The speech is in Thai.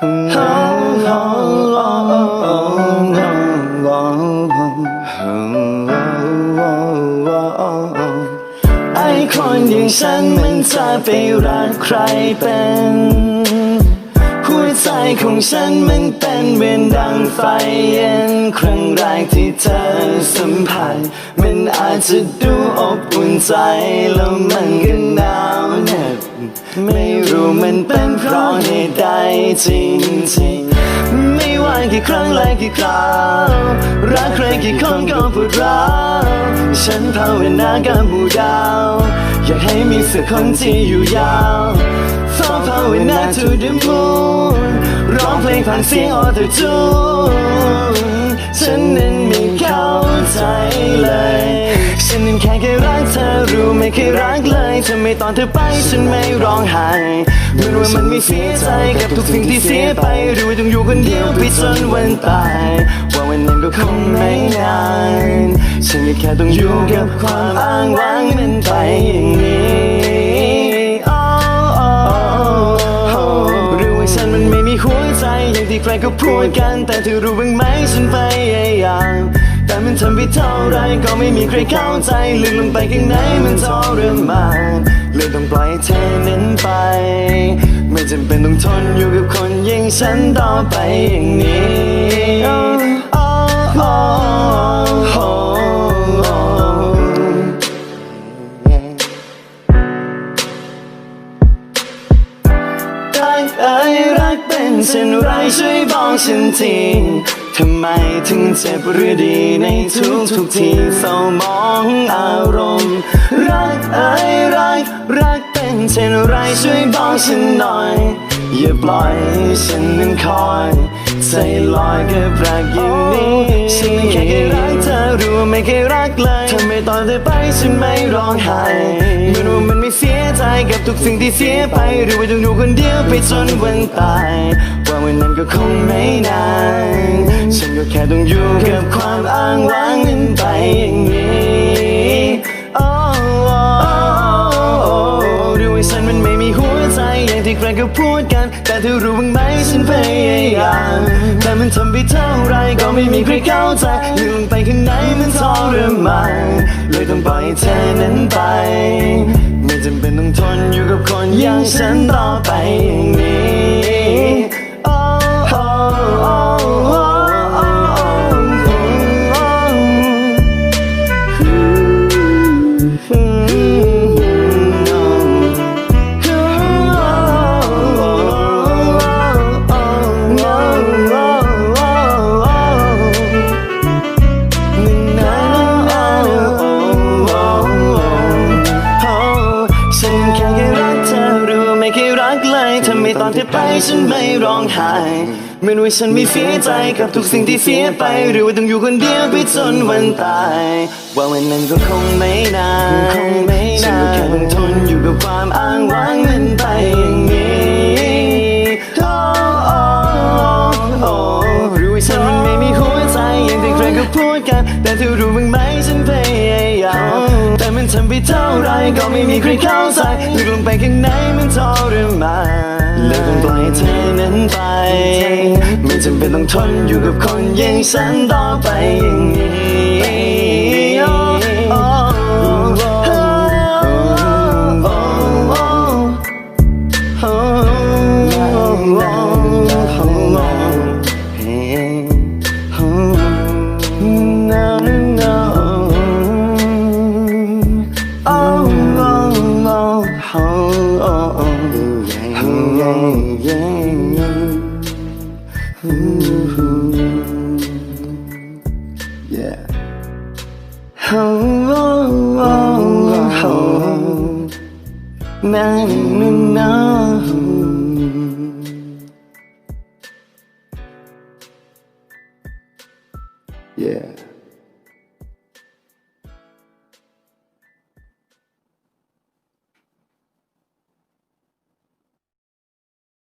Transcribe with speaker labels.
Speaker 1: ไอ้คนอย่างฉันมันจะไปรักใครเป็น หัวใจของฉันมันเป็นเหมือนดังไฟเย็น ครั้งแรกที่เธอสัมผัส มันอาจจะดูอบอุ่นใจแล้วมันก็หนา ไม่รู้มันเป็นเพราะเหตุใดจริงๆไม่ว่ากี่ครั้งและกี่คราวรักใครกี่คนก็ปวดร้าวฉันภาวนากับหมู่ดาว อยากให้มีสักคนที่อยู่ยาวเฝ้าภาวนา to the moon ร้องเพลงผ่านเสียงออโต้จูนฉันนั้นม่เขา ฉันนั้นแค่แค่รักเธอรู้ไม่เคยรักเลยทำไมตอนเธอไปฉันไม่ร้องไห้เหมือนว่ามันไม่เสียใจกับทุกสิ่งที่เสียไปหรือว่าต้องอยู่คนเดียวไปจนวันตายว่าวันนั้นก็คงไม่นานฉันก็แค่ต้องอยู่กับความอ้างว้างมันไปอย่างนี้รือว่าฉันมันไม่มีหัวใจอย่างที่ใครก็พูดกัน แต่เธอรู้บ้างไหมฉันพยายาม แต่มันทำไปเท่าไรก็ไม่มีใครเข้าใจลึกลงไปข้างในมันทรมานเลยต้องปล่อยเธอนั้นไป ไม่จำเป็นต้องทนอยู่กับคนอย่างฉันต่อไปอย่างนี้ Oh, oh, oh, oh, oh. รักเอ้ยรักเป็นเช่นไรช่วยบอกฉันที ทำไมถึงเจ็บหรือดีในทุกทุกทีเศร้ามองอารมณ์ รักเอ้ยรัก รักเป็นเช่นไรช่วยบอกฉันหน่อย อย่าปล่อยให้ฉันนั้นคอยใจลอยกับรักอย่างนี้ฉันแค่แค่รักเธอรู้ว่าไม่เคยรักเลยทำไมตอนเธอไปฉันไม่ร้องไห้เหมือนว่ามันไม่เสียใจกับทุกสิ่งที่เสียไปหรือว่าต้องอยู่คนเดียวไปจนวันตายว่าวันนั้นก็คงไม่นานฉันก็แค่ต้องอยู่กับความอ้างว้างนั้นไปอย่างนี้โอ้หรือว่าฉันมันไม่มีหัวใจอย่างที่ใครก็พูดกัน เธอรู้บ้างไหมฉันพยายามแต่มันทำไปเท่าไรก็ไม่มีใครเข้าใจลึกลงไปข้างในมันทรมานเลยต้องปล่อยเธอนั้นไป ไม่จำเป็นต้องทนอยู่กับคนอย่างฉันต่อไปอย่างนี้ อนเธอไปฉันไม่ร้องไห้ไม่รู้ว่าฉันไม่เสียใจกับทุกสิ่งที่เสียไป หรือว่าต้องอยู่คนเดียวไปจนวันตาย ว่าวันนั้นก็คงไม่นานคงไม่นานฉันก็แค่ต้องทนอยู่กับความอ้างว้างมันไปอย่างนี้โอ้โอ้โอ้หรือว่าฉันมันไม่มีหัวใจอย่างที่ใครก็พูดกัน แต่เธอรู้บ้างไหมฉันพยายามแต่มันทำไปเท่าไรก็ไม่มีใครเข้าใจลึกลงไปข้างในมันทรมาน เลยต้องปล่อยเธอนั้นไป ไม่จำเป็นต้องทนอยู่กับคนอย่างฉันต่อไปอย่างนี้ na nahihingi